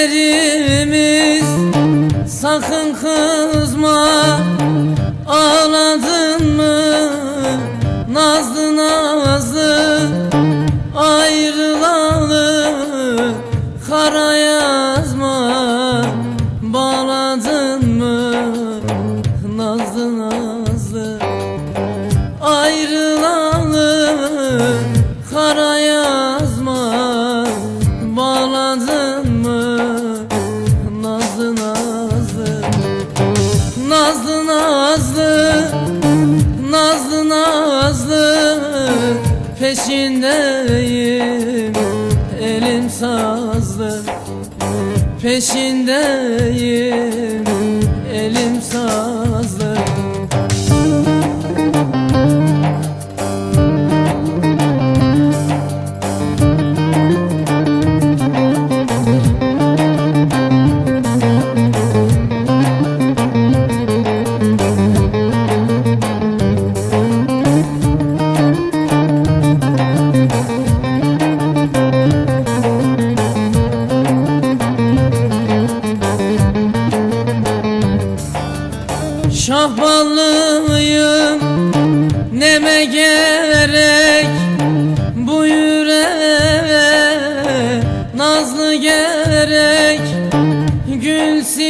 kaderimiz Sakın kızma. Ağladın mı? Nazlı nazlı Ayrılalı Kara yazma. Bağladın nazlı Nazlı nazlı Peşindeyim Elim sazlı Peşindeyim Elim sazlı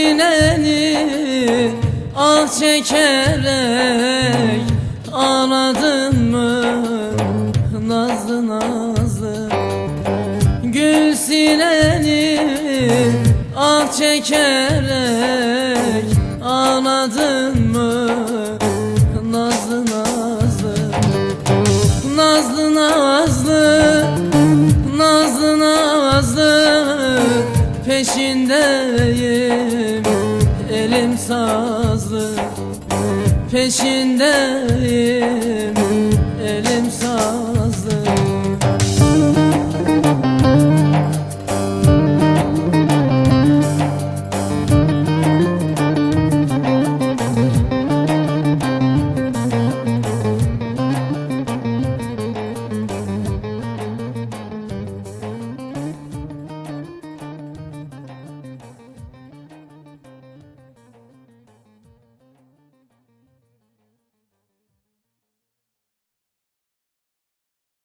sineni al çekerek Ağladın mı? Nazlı nazlı Gül sineni al çekerek Ağladın mı? Nazlı nazlı Nazlı nazlı Nazlı nazlı Peşindeyim sazlı peşindeyim. Elim sağ